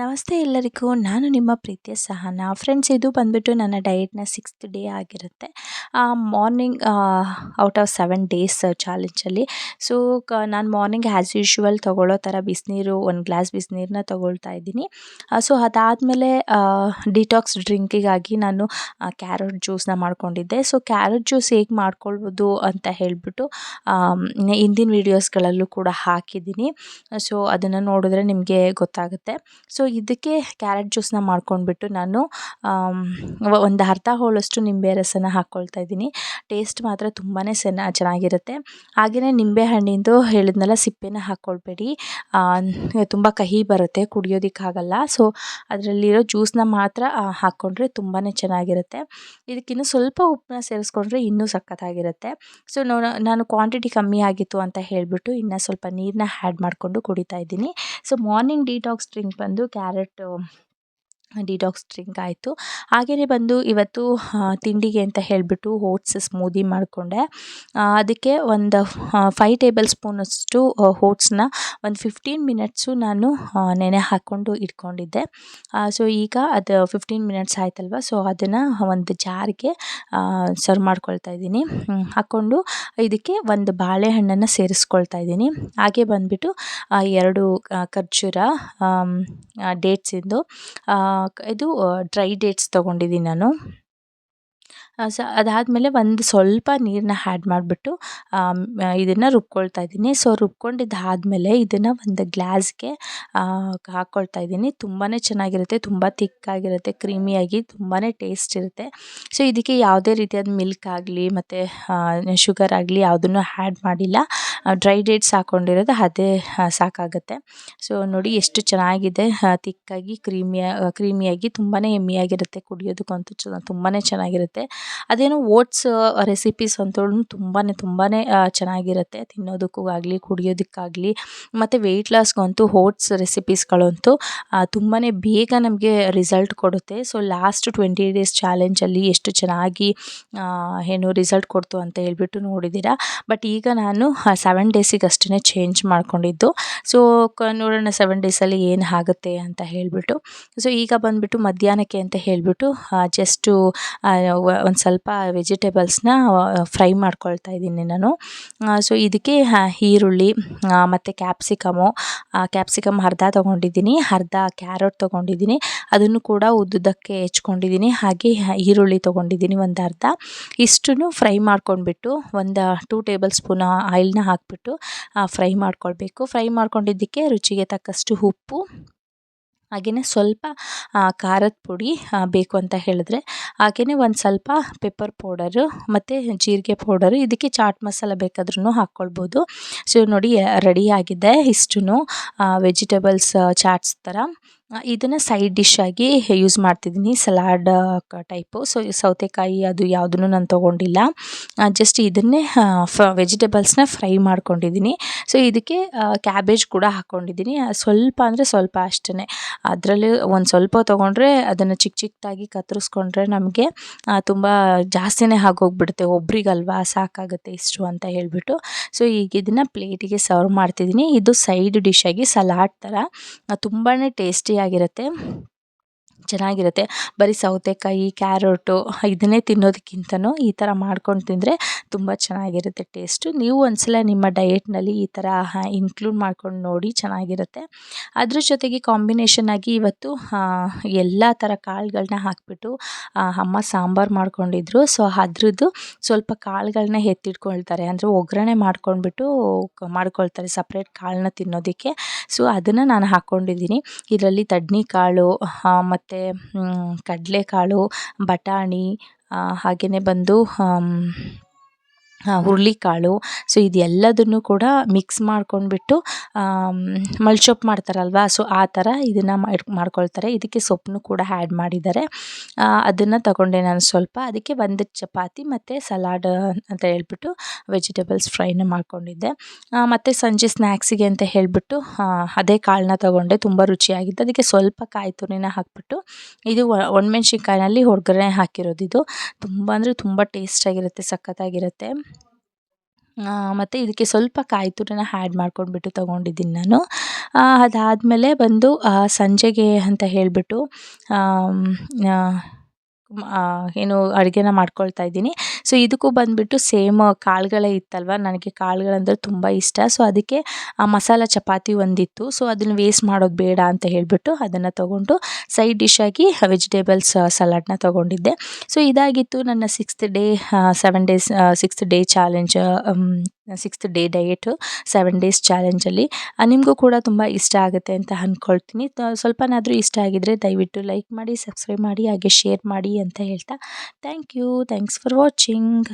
ನಮಸ್ತೆ ಎಲ್ಲರಿಗೂ. ನಾನು ನಿಮ್ಮ ಪ್ರೀತಿಯ ಸಹನ. ಫ್ರೆಂಡ್ಸ್ ಇದು ಬಂದುಬಿಟ್ಟು ನನ್ನ ಡಯಟ್ನ ಸಿಕ್ಸ್ತ್ ಡೇ ಆಗಿರುತ್ತೆ. Morning out of seven days ಚಾಲೆಂಜಲ್ಲಿ so ಕ, ನಾನು ಮಾರ್ನಿಂಗ್ ಆ್ಯಸ್ ಯೂಶ್ವಲ್ ತೊಗೊಳ್ಳೋ ಥರ ಬಿಸಿನೀರು, ಒಂದು ಗ್ಲಾಸ್ ಬಿಸಿನೀರನ್ನ ತೊಗೊಳ್ತಾ ಇದ್ದೀನಿ. ಸೊ ಅದಾದಮೇಲೆ ಡಿಟಾಕ್ಸ್ ಡ್ರಿಂಕಿಗಾಗಿ ನಾನು ಕ್ಯಾರೆಟ್ ಜ್ಯೂಸನ್ನ ಮಾಡ್ಕೊಂಡಿದ್ದೆ. ಸೊ ಕ್ಯಾರೆಟ್ ಜ್ಯೂಸ್ ಹೇಗೆ ಮಾಡ್ಕೊಳ್ಬೋದು ಅಂತ ಹೇಳಿಬಿಟ್ಟು ಹಿಂದಿನ ವೀಡಿಯೋಸ್ಗಳಲ್ಲೂ ಕೂಡ ಹಾಕಿದ್ದೀನಿ. ಸೊ ಅದನ್ನು ನೋಡಿದ್ರೆ ನಿಮಗೆ ಗೊತ್ತಾಗುತ್ತೆ. ಸೊ ಇದಕ್ಕೆ ಕ್ಯಾರೆಟ್ ಜ್ಯೂಸನ್ನ ಮಾಡ್ಕೊಂಡ್ಬಿಟ್ಟು ನಾನು ಒಂದು ಅರ್ಧ ಹೋಳಷ್ಟು ನಿಂಬೆ ರಸನ ಹಾಕ್ಕೊಳ್ತಾ ಇದ್ದೀನಿ. ಟೇಸ್ಟ್ ಮಾತ್ರ ತುಂಬಾ ಸೆನ್ನ ಚೆನ್ನಾಗಿರುತ್ತೆ. ಹಾಗೆಯೇ ನಿಂಬೆ ಹಣ್ಣಿಂದು ಹೇಳಿದ್ನಲ್ಲ, ಸಿಪ್ಪೆನ ಹಾಕ್ಕೊಳ್ಬೇಡಿ ತುಂಬ ಕಹಿ ಬರುತ್ತೆ, ಕುಡಿಯೋದಕ್ಕಾಗಲ್ಲ. ಸೊ ಅದರಲ್ಲಿರೋ ಜ್ಯೂಸನ್ನ ಮಾತ್ರ ಹಾಕ್ಕೊಂಡ್ರೆ ತುಂಬಾ ಚೆನ್ನಾಗಿರುತ್ತೆ. ಇದಕ್ಕಿನ್ನೂ ಸ್ವಲ್ಪ ಉಪ್ಪನ್ನ ಸೇರಿಸ್ಕೊಂಡ್ರೆ ಇನ್ನೂ ಸಖತ್ತಾಗಿರುತ್ತೆ. ಸೊ ನಾನು ಕ್ವಾಂಟಿಟಿ ಕಮ್ಮಿ ಆಗಿತ್ತು ಅಂತ ಹೇಳಿಬಿಟ್ಟು ಇನ್ನು ಸ್ವಲ್ಪ ನೀರನ್ನ ಆ್ಯಡ್ ಮಾಡಿಕೊಂಡು ಕುಡಿತಾ ಇದ್ದೀನಿ. ಸೊ ಮಾರ್ನಿಂಗ್ ಡಿಟಾಕ್ಸ್ ಡ್ರಿಂಕ್ ಬಂದು ಕ್ಯಾರೆಟು ಡಿಟಾಕ್ಸ್ ಡ್ರಿಂಕ್ ಆಯಿತು. ಹಾಗೆಯೇ ಬಂದು ಇವತ್ತು ತಿಂಡಿಗೆ ಅಂತ ಹೇಳಿಬಿಟ್ಟು ಓಟ್ಸ್ ಸ್ಮೂದಿ ಮಾಡಿಕೊಂಡೆ. ಅದಕ್ಕೆ ಒಂದು ಫೈವ್ ಟೇಬಲ್ ಸ್ಪೂನಷ್ಟು ಓಟ್ಸ್ನ ಒಂದು ಫಿಫ್ಟೀನ್ ಮಿನಿಟ್ಸು ನಾನು ನೆನೆ ಹಾಕ್ಕೊಂಡು ಇಟ್ಕೊಂಡಿದ್ದೆ. ಸೊ ಈಗ ಅದು ಫಿಫ್ಟೀನ್ ಮಿನಿಟ್ಸ್ ಆಯ್ತಲ್ವ? ಸೊ ಅದನ್ನು ಒಂದು ಜಾರ್ಗೆ ಸರ್ವ್ ಮಾಡ್ಕೊಳ್ತಾ ಇದ್ದೀನಿ. ಹಾಕ್ಕೊಂಡು ಇದಕ್ಕೆ ಒಂದು ಬಾಳೆಹಣ್ಣನ್ನು ಸೇರಿಸ್ಕೊಳ್ತಾ ಇದ್ದೀನಿ. ಹಾಗೆ ಬಂದುಬಿಟ್ಟು ಎರಡು ಖರ್ಜೂರ ಡೇಟ್ಸಿಂದು ಇದು ಡ್ರೈ ಡೇಟ್ಸ್ ತೊಗೊಂಡಿದ್ದೀನಿ ನಾನು. ಸ, ಅದಾದಮೇಲೆ ಒಂದು ಸ್ವಲ್ಪ ನೀರನ್ನ ಆ್ಯಡ್ ಮಾಡಿಬಿಟ್ಟು ಇದನ್ನು ರುಬ್ಕೊಳ್ತಾ ಇದ್ದೀನಿ. ಸೊ ರುಬ್ಕೊಂಡಿದ್ದಾದಮೇಲೆ ಇದನ್ನು ಒಂದು ಗ್ಲಾಸ್ಗೆ ಹಾಕ್ಕೊಳ್ತಾ ಇದ್ದೀನಿ. ತುಂಬಾ ಚೆನ್ನಾಗಿರುತ್ತೆ, ತುಂಬ ತಿಕ್ಕಾಗಿರುತ್ತೆ, ಕ್ರೀಮಿಯಾಗಿ ತುಂಬಾ ಟೇಸ್ಟ್ ಇರುತ್ತೆ. ಸೊ ಇದಕ್ಕೆ ಯಾವುದೇ ರೀತಿಯಾದ ಮಿಲ್ಕ್ ಆಗಲಿ, ಮತ್ತು ಶುಗರ್ ಆಗಲಿ ಯಾವುದನ್ನು ಆ್ಯಡ್ ಮಾಡಿಲ್ಲ. ಡ್ರೈ ಡೇಟ್ಸ್ ಹಾಕ್ಕೊಂಡಿರೋದು ಅದೇ ಸಾಕಾಗುತ್ತೆ. ಸೊ ನೋಡಿ ಎಷ್ಟು ಚೆನ್ನಾಗಿದೆ. ತಿಕ್ಕಾಗಿ, ಕ್ರೀಮಿಯ ಕ್ರೀಮಿಯಾಗಿ ತುಂಬಾ ಎಮ್ಮಿಯಾಗಿರುತ್ತೆ ಕುಡಿಯೋದಕ್ಕಂತೂ ಚ ತುಂಬಾ ಚೆನ್ನಾಗಿರುತ್ತೆ. ಅದೇನೋ ಓಟ್ಸ್ ರೆಸಿಪೀಸ್ ಅಂತೂ ತುಂಬಾ ತುಂಬಾ ಚೆನ್ನಾಗಿರುತ್ತೆ. ತಿನ್ನೋದಕ್ಕೂ ಆಗಲಿ ಕುಡಿಯೋದಕ್ಕಾಗಲಿ, ಮತ್ತು ವೆಯ್ಟ್ ಲಾಸ್ಗಂತೂ ಓಟ್ಸ್ ರೆಸಿಪೀಸ್ಗಳಂತೂ ತುಂಬಾ ಬೇಗ ನಮಗೆ ರಿಸಲ್ಟ್ ಕೊಡುತ್ತೆ. ಸೊ ಲಾಸ್ಟ್ ಟ್ವೆಂಟಿ ಡೇಸ್ ಚಾಲೆಂಜಲ್ಲಿ ಎಷ್ಟು ಚೆನ್ನಾಗಿ ಏನು ರಿಸಲ್ಟ್ ಕೊಡ್ತು ಅಂತ ಹೇಳ್ಬಿಟ್ಟು ನೋಡಿದ್ದೀರಾ. ಬಟ್ ಈಗ ನಾನು ಸೆವೆನ್ ಡೇಸಿಗೆ ಅಷ್ಟೇ ಚೇಂಜ್ ಮಾಡ್ಕೊಂಡಿದ್ದು. ಸೊ ನೋಡೋಣ ಸೆವೆನ್ ಡೇಸಲ್ಲಿ ಏನು ಆಗುತ್ತೆ ಅಂತ ಹೇಳಿಬಿಟ್ಟು. ಸೊ ಈಗ ಬಂದುಬಿಟ್ಟು ಮಧ್ಯಾಹ್ನಕ್ಕೆ ಅಂತ ಹೇಳಿಬಿಟ್ಟು ಜಸ್ಟು ಒಂದು ಸ್ವಲ್ಪ ವೆಜಿಟೇಬಲ್ಸ್ನ ಫ್ರೈ ಮಾಡ್ಕೊಳ್ತಾ ಇದ್ದೀನಿ ನಾನು. ಸೊ ಇದಕ್ಕೆ ಈರುಳ್ಳಿ ಮತ್ತು ಕ್ಯಾಪ್ಸಿಕಮು ಕ್ಯಾಪ್ಸಿಕಮ್ ಅರ್ಧ ತೊಗೊಂಡಿದ್ದೀನಿ, ಅರ್ಧ ಕ್ಯಾರೆಟ್ ತೊಗೊಂಡಿದ್ದೀನಿ. ಅದನ್ನು ಕೂಡ ಉದ್ದುದ್ದಕ್ಕೆ ಹೆಚ್ಕೊಂಡಿದ್ದೀನಿ, ಹಾಗೆ ಈರುಳ್ಳಿ ತೊಗೊಂಡಿದ್ದೀನಿ ಒಂದು ಅರ್ಧ. ಇಷ್ಟನ್ನು ಫ್ರೈ ಮಾಡ್ಕೊಂಡ್ಬಿಟ್ಟು ಒಂದು ಟೂ ಟೇಬಲ್ ಸ್ಪೂನ್ ಆಯಿಲ್ನ ಹಾಕಿಬಿಟ್ಟು ಫ್ರೈ ಮಾಡ್ಕೊಳ್ಬೇಕು. ಫ್ರೈ ಮಾಡ್ಕೊಂಡಿದ್ದಕ್ಕೆ ರುಚಿಗೆ ತಕ್ಕಷ್ಟು ಉಪ್ಪು ಹಾಗೆಯೇ ಸ್ವಲ್ಪ ಖಾರದ ಪುಡಿ ಬೇಕು ಅಂತ ಹೇಳಿದ್ರೆ ಹಾಗೆಯೇ ಒಂದು ಸ್ವಲ್ಪ ಪೆಪ್ಪರ್ ಪೌಡರು ಮತ್ತು ಜೀರಿಗೆ ಪೌಡರು ಇದಕ್ಕೆ ಚಾಟ್ ಮಸಾಲ ಬೇಕಾದ್ರೂ ಹಾಕ್ಕೊಳ್ಬೋದು ಸೊ ನೋಡಿ ರೆಡಿಯಾಗಿದೆ ಇಷ್ಟು ವೆಜಿಟೇಬಲ್ಸ್ ಚಾಟ್ಸ್ ಥರ ಇದನ್ನು ಸೈಡ್ ಡಿಶ್ ಆಗಿ ಯೂಸ್ ಮಾಡ್ತಿದ್ದೀನಿ ಸಲಾಡ್ ಟೈಪು ಸೊ ಸೌತೆಕಾಯಿ ಅದು ಯಾವುದನ್ನು ನಾನು ತೊಗೊಂಡಿಲ್ಲ. ಜಸ್ಟ್ ಇದನ್ನೇ ಫ ವೆಜಿಟೇಬಲ್ಸ್ನ ಫ್ರೈ ಮಾಡ್ಕೊಂಡಿದ್ದೀನಿ. ಸೊ ಇದಕ್ಕೆ ಕ್ಯಾಬೇಜ್ ಕೂಡ ಹಾಕ್ಕೊಂಡಿದ್ದೀನಿ ಸ್ವಲ್ಪ ಅಂದರೆ ಸ್ವಲ್ಪ ಅಷ್ಟೇ ಅದರಲ್ಲಿ ಒಂದು ಸ್ವಲ್ಪ ತೊಗೊಂಡ್ರೆ ಅದನ್ನು ಚಿಕ್ಕ ಚಿಕ್ಕದಾಗಿ ಕತ್ತರಿಸ್ಕೊಂಡ್ರೆ ನಮಗೆ ತುಂಬ ಜಾಸ್ತಿನೇ ಆಗೋಗ್ಬಿಡುತ್ತೆ. ಒಬ್ರಿಗಲ್ವಾ ಸಾಕಾಗುತ್ತೆ ಇಷ್ಟು ಅಂತ ಹೇಳಿಬಿಟ್ಟು. ಸೊ ಈಗ ಇದನ್ನು ಪ್ಲೇಟಿಗೆ ಸರ್ವ್ ಮಾಡ್ತಿದ್ದೀನಿ. ಇದು ಸೈಡ್ ಡಿಶ್ಶಾಗಿ ಸಲಾಡ್ ಥರ ತುಂಬಾ ಟೇಸ್ಟಿಯಾಗಿರುತ್ತೆ ಚೆನ್ನಾಗಿರುತ್ತೆ. ಬರೀ ಸೌತೆಕಾಯಿ, ಕ್ಯಾರೋಟು ಇದನ್ನೇ ತಿನ್ನೋದಕ್ಕಿಂತನೂ ಈ ಥರ ಮಾಡ್ಕೊಂಡು ತಿಂದರೆ ತುಂಬ ಚೆನ್ನಾಗಿರುತ್ತೆ ಟೇಸ್ಟು. ನೀವು ಒಂದ್ಸಲ ನಿಮ್ಮ ಡಯೆಟ್ನಲ್ಲಿ ಈ ಥರ ಇನ್ಕ್ಲೂಡ್ ಮಾಡ್ಕೊಂಡು ನೋಡಿ ಚೆನ್ನಾಗಿರುತ್ತೆ. ಅದ್ರ ಜೊತೆಗೆ ಕಾಂಬಿನೇಷನ್ ಆಗಿ ಇವತ್ತು ಎಲ್ಲ ಥರ ಕಾಳುಗಳನ್ನ ಹಾಕಿಬಿಟ್ಟು ಅಮ್ಮ ಸಾಂಬಾರು ಮಾಡ್ಕೊಂಡಿದ್ರು. ಸೊ, ಅದ್ರದ್ದು ಸ್ವಲ್ಪ ಕಾಳುಗಳನ್ನ ಎತ್ತಿಟ್ಕೊಳ್ತಾರೆ. ಅಂದರೆ ಒಗ್ಗರಣೆ ಮಾಡ್ಕೊಂಡ್ಬಿಟ್ಟು ಮಾಡ್ಕೊಳ್ತಾರೆ ಸಪ್ರೇಟ್ ಕಾಳನ್ನ ತಿನ್ನೋದಕ್ಕೆ. ಸೊ, ಅದನ್ನು ನಾನು ಹಾಕ್ಕೊಂಡಿದ್ದೀನಿ ಇದರಲ್ಲಿ ತಡ್ನಿಕಾಳು ಮತ್ತು ಕಡಲೆಕಾಳು ಬಟಾಣಿ ಹಾಗೆಯೇ ಬಂದು ಹುರುಳಿಕಾಳು. ಸೊ ಇದೆಲ್ಲದನ್ನು ಕೂಡ ಮಿಕ್ಸ್ ಮಾಡ್ಕೊಂಡ್ಬಿಟ್ಟು ಮಲ್ಚೊಪ್ ಮಾಡ್ತಾರಲ್ವಾ? ಸೊ ಆ ಥರ ಇದನ್ನು ಮಾಡ್ಕೊಳ್ತಾರೆ. ಇದಕ್ಕೆ ಸೊಪ್ಪನ್ನು ಕೂಡ ಆ್ಯಡ್ ಮಾಡಿದ್ದಾರೆ. ಅದನ್ನು ತಗೊಂಡೆ ನಾನು ಸ್ವಲ್ಪ. ಅದಕ್ಕೆ ಒಂದು ಚಪಾತಿ ಮತ್ತು ಸಲಾಡ್ ಅಂತ ಹೇಳ್ಬಿಟ್ಟು ವೆಜಿಟೇಬಲ್ಸ್ ಫ್ರೈನ ಮಾಡ್ಕೊಂಡಿದ್ದೆ. ಮತ್ತು ಸಂಜೆ ಸ್ನ್ಯಾಕ್ಸಿಗೆ ಅಂತ ಹೇಳಿಬಿಟ್ಟು ಅದೇ ಕಾಳನ್ನ ತೊಗೊಂಡೆ. ತುಂಬ ರುಚಿಯಾಗಿತ್ತು. ಅದಕ್ಕೆ ಸ್ವಲ್ಪ ಕಾಯಿ ತುರಿನ ಹಾಕಿಬಿಟ್ಟು, ಇದು ಒಣಮೆಣ್ಸಿನ್ಕಾಯಿನಲ್ಲಿ ಹೊರಗಡೆ ಹಾಕಿರೋದು ಇದು. ತುಂಬ ಅಂದರೆ ತುಂಬ ಟೇಸ್ಟಾಗಿರುತ್ತೆ ಸಖತ್ತಾಗಿರುತ್ತೆ. ಮತ್ತು ಇದಕ್ಕೆ ಸ್ವಲ್ಪ ಕಾಯಿ ತುರಿನ ಆ್ಯಡ್ ಮಾಡ್ಕೊಂಡ್ಬಿಟ್ಟು ತೊಗೊಂಡಿದ್ದೀನಿ ನಾನು. ಅದಾದಮೇಲೆ ಬಂದು ಸಂಜೆಗೆ ಅಂತ ಹೇಳಿಬಿಟ್ಟು ಏನು ಅಡುಗೆನ ಮಾಡ್ಕೊಳ್ತಾ ಇದ್ದೀನಿ. ಸೊ ಇದಕ್ಕೂ ಬಂದುಬಿಟ್ಟು ಸೇಮ್ ಕಾಳುಗಳೇ ಇತ್ತಲ್ವ? ನನಗೆ ಕಾಳುಗಳಂದರೆ ತುಂಬ ಇಷ್ಟ. ಸೊ ಅದಕ್ಕೆ, ಆ, ಮಸಾಲ ಚಪಾತಿ ಒಂದಿತ್ತು. ಸೊ ಅದನ್ನು ವೇಸ್ಟ್ ಮಾಡೋದು ಬೇಡ ಅಂತ ಹೇಳಿಬಿಟ್ಟು ಅದನ್ನು ತೊಗೊಂಡು ಸೈಡ್ ಡಿಶ್ಶಾಗಿ ವೆಜಿಟೇಬಲ್ಸ್ ಸಲಾಡ್ನ ತೊಗೊಂಡಿದ್ದೆ. ಸೊ ಇದಾಗಿತ್ತು ನನ್ನ sixth day seven days sixth day challenge sixth day diet seven days ಚಾಲೆಂಜಲ್ಲಿ ನಿಮಗೂ ಕೂಡ ತುಂಬ ಇಷ್ಟ ಆಗುತ್ತೆ ಅಂತ ಅಂದ್ಕೊಳ್ತೀನಿ ಸ್ವಲ್ಪನಾದರೂ ಇಷ್ಟ ಆಗಿದ್ದರೆ ದಯವಿಟ್ಟು ಲೈಕ್ ಮಾಡಿ ಸಬ್ಸ್ಕ್ರೈಬ್ ಮಾಡಿ, ಹಾಗೆ ಶೇರ್ ಮಾಡಿ ಅಂತ ಹೇಳ್ತಾ. Thank you thanks for watching